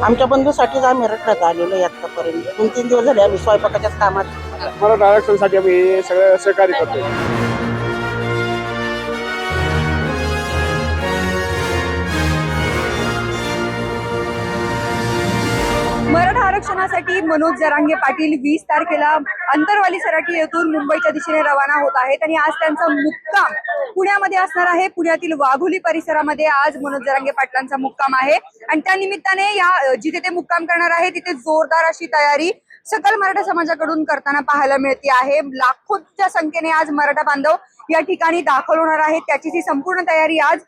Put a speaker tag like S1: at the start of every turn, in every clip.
S1: आमच्या बंधूसाठीच आम्ही रखडत आलेलो आहे आतापर्यंत दोन तीन दिवस झाले आम्ही स्वयंपाकाच्याच कामात.
S2: मराठा आरक्षणासाठी आम्ही सगळं सहकार्य
S3: करतो आरक्षणासाठी मनोज जरांगे पाटील वीस तारखेला अंतरवाली सराटी येथून मुंबईच्या दिशेने रवाना होत आहेत आणि आज त्यांचा मुक्काम पुण्यामध्ये असणार आहे. पुण्यातील वाघोली परिसरामध्ये आज मनोज जरांगे पाटलांचा मुक्काम आहे. आणि त्या निमित्ताने या जिथे ते मुक्काम करणार आहे तिथे जोरदार अशी तयारी सकल मराठा समाजाकडून करताना पाहायला मिळते आहे. लाखोच्या संख्येने आज मराठा बांधव या ठिकाणी दाखल होणार आहेत. त्याची ही संपूर्ण तयारी आज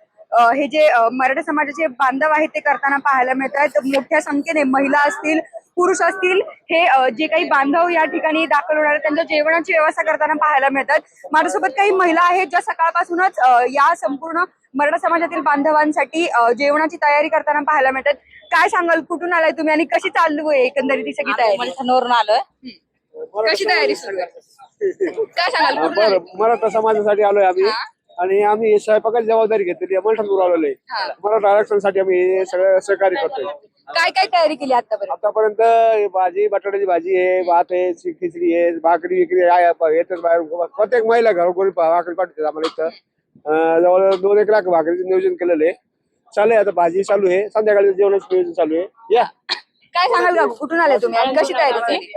S3: हे जे मराठा समाजाचे बांधव आहेत ते करताना पाहायला मिळत आहेत मोठ्या संख्येने महिला असतील पुरुष असतील हे जे काही बांधव या ठिकाणी दाखल होणार आहेत त्यांच्या जेवणाची व्यवस्था करताना पाहायला मिळतात. माझ्यासोबत काही महिला आहेत ज्या सकाळपासूनच या संपूर्ण मराठा समाजातील बांधवांसाठी जेवणाची तयारी करताना पाहायला मिळतात. काय सांगाल? कुठून आलाय तुम्ही आणि कशी चालू आहे एकंदरीत ही सगळी तयारी?
S4: मलठणवरून आलोय.
S3: कशी तयारी सुरू आहे? काय सांगाल? कुठून
S2: बरं? मराठा समाजासाठी आलोय आम्ही.
S3: हा.
S2: आणि आम्ही स्वयंपाकाची जबाबदारी घेतलेली आहे. आलेलो
S3: हा.
S2: आहे मराठा आरक्षणासाठी आम्ही हे सगळं सहकार्य करतोय.
S3: काय काय तयारी केली आतापर्यंत?
S2: आतापर्यंत भाजी बटाट्याची भाजी आहे भात आहे खिचडी आहे भाकरी विक्री आहे प- येतात बाहेर. प्रत्येक महिला घरोघरी भाकरी पाठवतात आम्हाला इथं. अं, जवळ दोन एक लाख भाकरीचं नियोजन केलेलं आहे. चालू आहे आता भाजी चालू आहे. संध्याकाळी जेवणाचं नियोजन चालू आहे. या.
S3: काय सांगाल का कुठून आले तुम्ही आणि कशी तयारी केली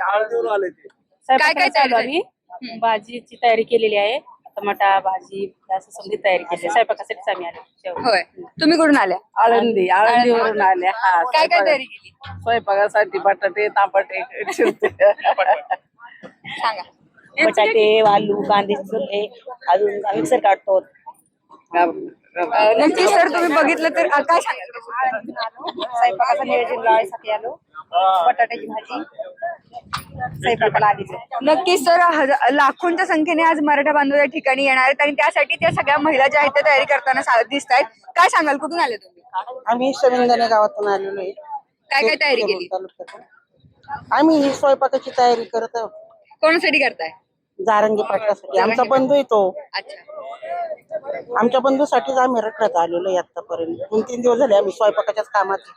S2: आले ते.
S3: काय काय
S4: चालू
S3: तयारी
S4: आम्ही भाजीची तयारी केलेली आहे. टमाटा भाजी असं समजी तयारी केली. स्वयंपाकासाठीच आम्ही आलो.
S3: होय. तुम्ही कुठून आल्या?
S4: आळंदी. आळंदीवरून आले हा
S3: काय काय तयारी केली?
S4: स्वयंपाकासाठी बटाटे तांबटे
S3: सांगा.
S4: बटाटे आलू कांदे चुले अजून मिक्सर काढतो.
S3: नक्की सर तुम्ही बघितलं तर काय सांगाल?
S4: स्वयंपाकाचं नियोजन लावायसाठी आलो. बटाट्याची भाजी. स्वयंपाकाला
S3: नक्की सर हज- लाखोंच्या संख्येने आज मराठा बांधव या ठिकाणी येणार आहेत आणि त्यासाठी त्या सगळ्या महिला ज्या आहेत त्या तयारी करताना दिसत आहेत काय सांगाल कुठून आले तुम्ही?
S1: आम्ही शविंदने गावातून आलेलो आहे.
S3: काय काय तयारी केली?
S1: तालुक्यातून. आम्ही ही स्वयंपाकाची तयारी करत आहोत.
S3: कोणासाठी करताय?
S1: जारंगी पाटलासाठी. आमचा बंधू आहे तो
S3: अच्छा.
S1: आमच्या बंधूसाठीच आम्ही रखडत आलेलो आहे आतापर्यंत दोन तीन दिवस झाले आम्ही स्वयंपाकाच्याच कामात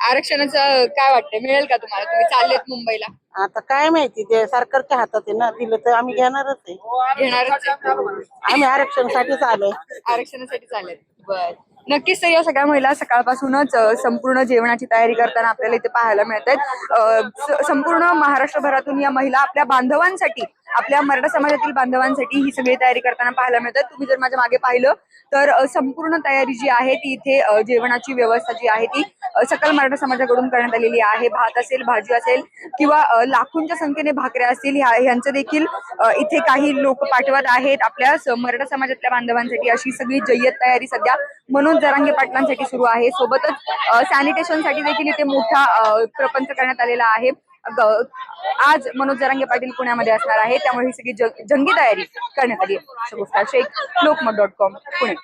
S3: आरक्षणाचं काय वाटतं मिळेल का तुम्हाला? तुम्ही चाललेत मुंबईला.
S1: आता काय माहिती ते सरकारच्या हातात आहे ना. दिलं तर आम्ही घेणारच आहे.
S3: घेणारच आहे.
S1: आम्ही आरक्षणासाठीच आलोय.
S3: आरक्षणासाठी चालेल बर. नक्कीच तर या सगळ्या महिला सकाळपासूनच अ, संपूर्ण जेवणाची तयारी करताना आपल्याला इथे पाहायला मिळत आहेत संपूर्ण महाराष्ट्रभरातून या महिला आपल्या बांधवांसाठी आपल्या मराठा समाजातील बांधवांसाठी ही सगळी तयारी करताना पाहायला मिळतात. तुम्ही जर माझ्या मागे पाहिलं तर संपूर्ण तयारी जी आहे ती इथे जेवणाची व्यवस्था जी आहे ती सकल मराठा समाजाकडून करण्यात आलेली आहे. भात असेल भाजी असेल किंवा लाखोंच्या संख्येने भाकऱ्या असतील ह्या ह्यांचं देखील इथे काही लोक पाठवत आहेत आपल्या मराठा समाजातल्या बांधवांसाठी अशी सगळी जय्यत तयारी सध्या मनोज जरांगे पाटलांसाठी सुरू आहे. सोबतच सॅनिटेशनसाठी देखील इथे मोठा प्रपंच करण्यात आलेला आहे. आज मनोज जरांगे पाटील पुण्यामध्ये असणार आहे. त्यामुळे ही सगळी जंगी तयारी करण्यात आली आहे. Sheikh Lokmat dot com Pune.